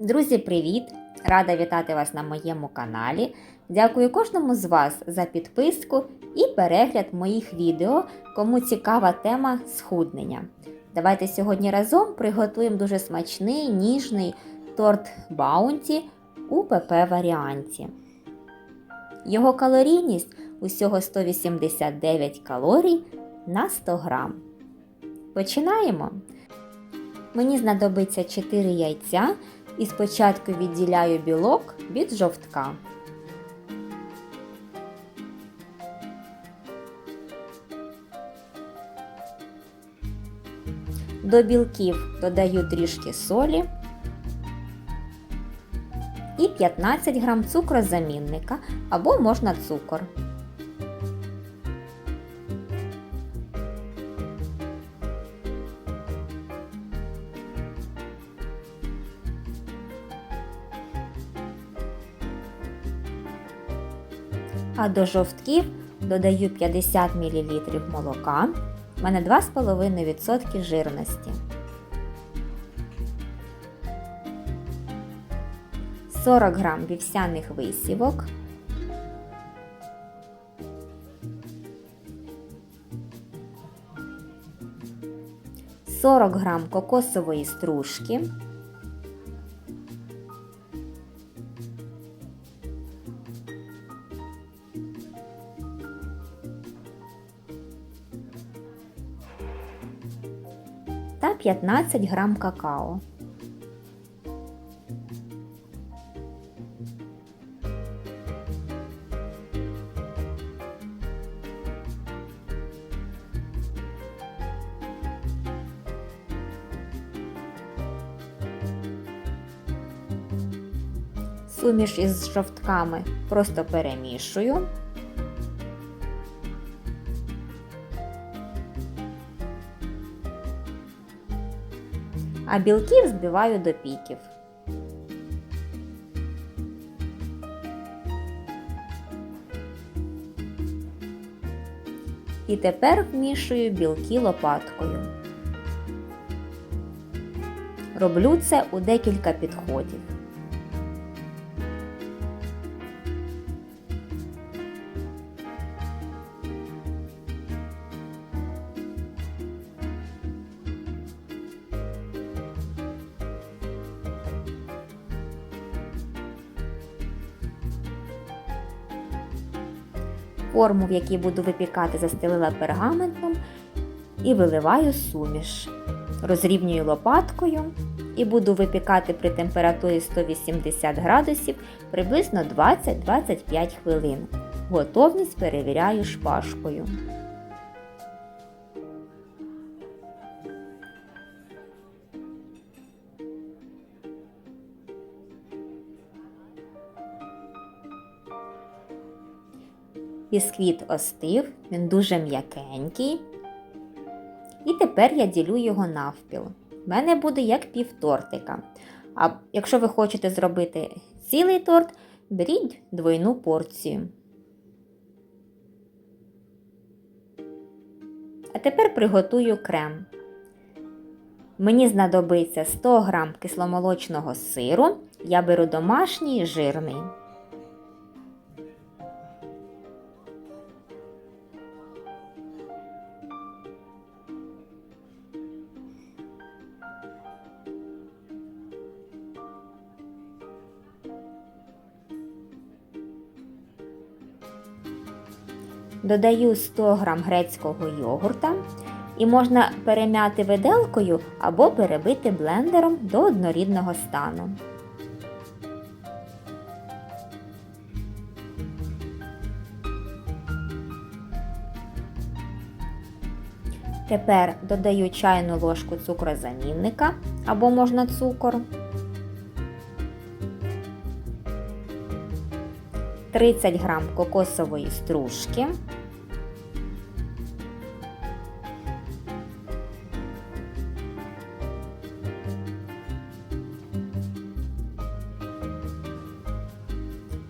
Друзі, привіт! Рада вітати вас на моєму каналі. Дякую кожному з вас за підписку і перегляд моїх відео, кому цікава тема схуднення. Давайте сьогодні разом приготуємо дуже смачний ніжний торт Баунті у ПП варіанті. Його калорійність усього 189 калорій на 100 грам. Починаємо! Мені знадобиться 4 яйця і спочатку відділяю білок від жовтка. До білків додаю трішки солі і 15 грам цукрозамінника або можна цукор. А до жовтків додаю 50 мл молока. У мене 2,5% жирності. 40 грам вівсяних висівок. Сорок грам кокосової стружки. 15 грам какао. Суміш із жовтками просто перемішую. А білки взбиваю до піків. І тепер вмішую білки лопаткою. Роблю це у декілька підходів. Форму, в якій буду випікати, застелила пергаментом і виливаю суміш. Розрівнюю лопаткою і буду випікати при температурі 180 градусів приблизно 20-25 хвилин. Готовність перевіряю шпажкою. Бісквіт остив, він дуже м'якенький. І тепер я ділю його навпіл. У мене буде як пів тортика. А якщо ви хочете зробити цілий торт, беріть двойну порцію. А тепер приготую крем. Мені знадобиться 100 г кисломолочного сиру. Я беру домашній жирний. Додаю 100 г грецького йогурта і можна перем'яти виделкою або перебити блендером до однорідного стану. Тепер додаю чайну ложку цукрозамінника або можна цукор. 30 грам кокосової стружки.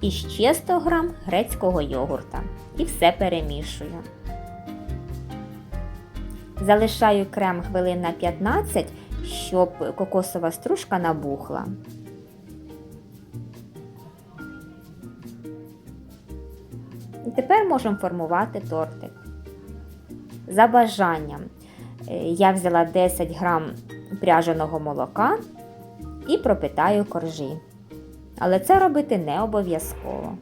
І ще 100 грам грецького йогурта. І все перемішую. Залишаю крем хвилин на 15, щоб кокосова стружка набухла. І тепер можемо формувати тортик. За бажанням е, я взяла 10 грам пряженого молока і пропитаю коржі. Але це робити не обов'язково.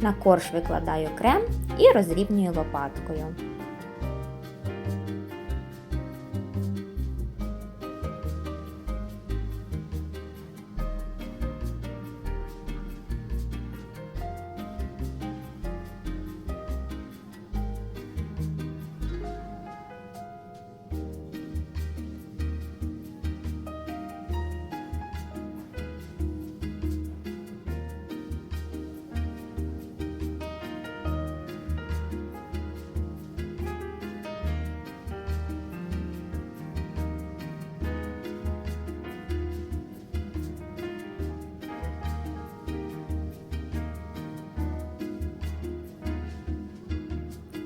На корж викладаю крем і розрівнюю лопаткою.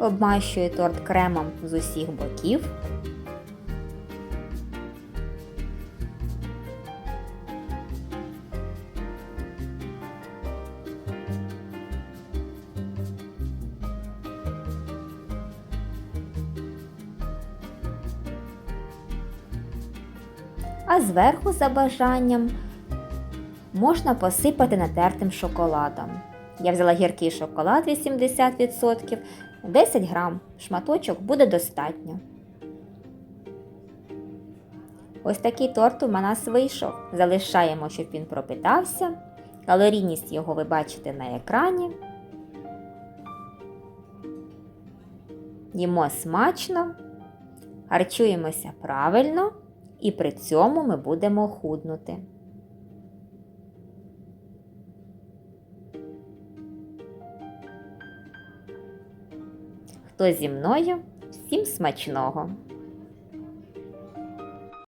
Обмащую торт кремом з усіх боків. А зверху за бажанням можна посипати натертим шоколадом. Я взяла гіркий шоколад 80%, 10 грам шматочок буде достатньо. Ось такий торт у нас вийшов. Залишаємо, щоб він пропитався. Калорійність його ви бачите на екрані. Їмо смачно, харчуємося правильно і при цьому ми будемо худнути. Хто зі мною? Всім смачного!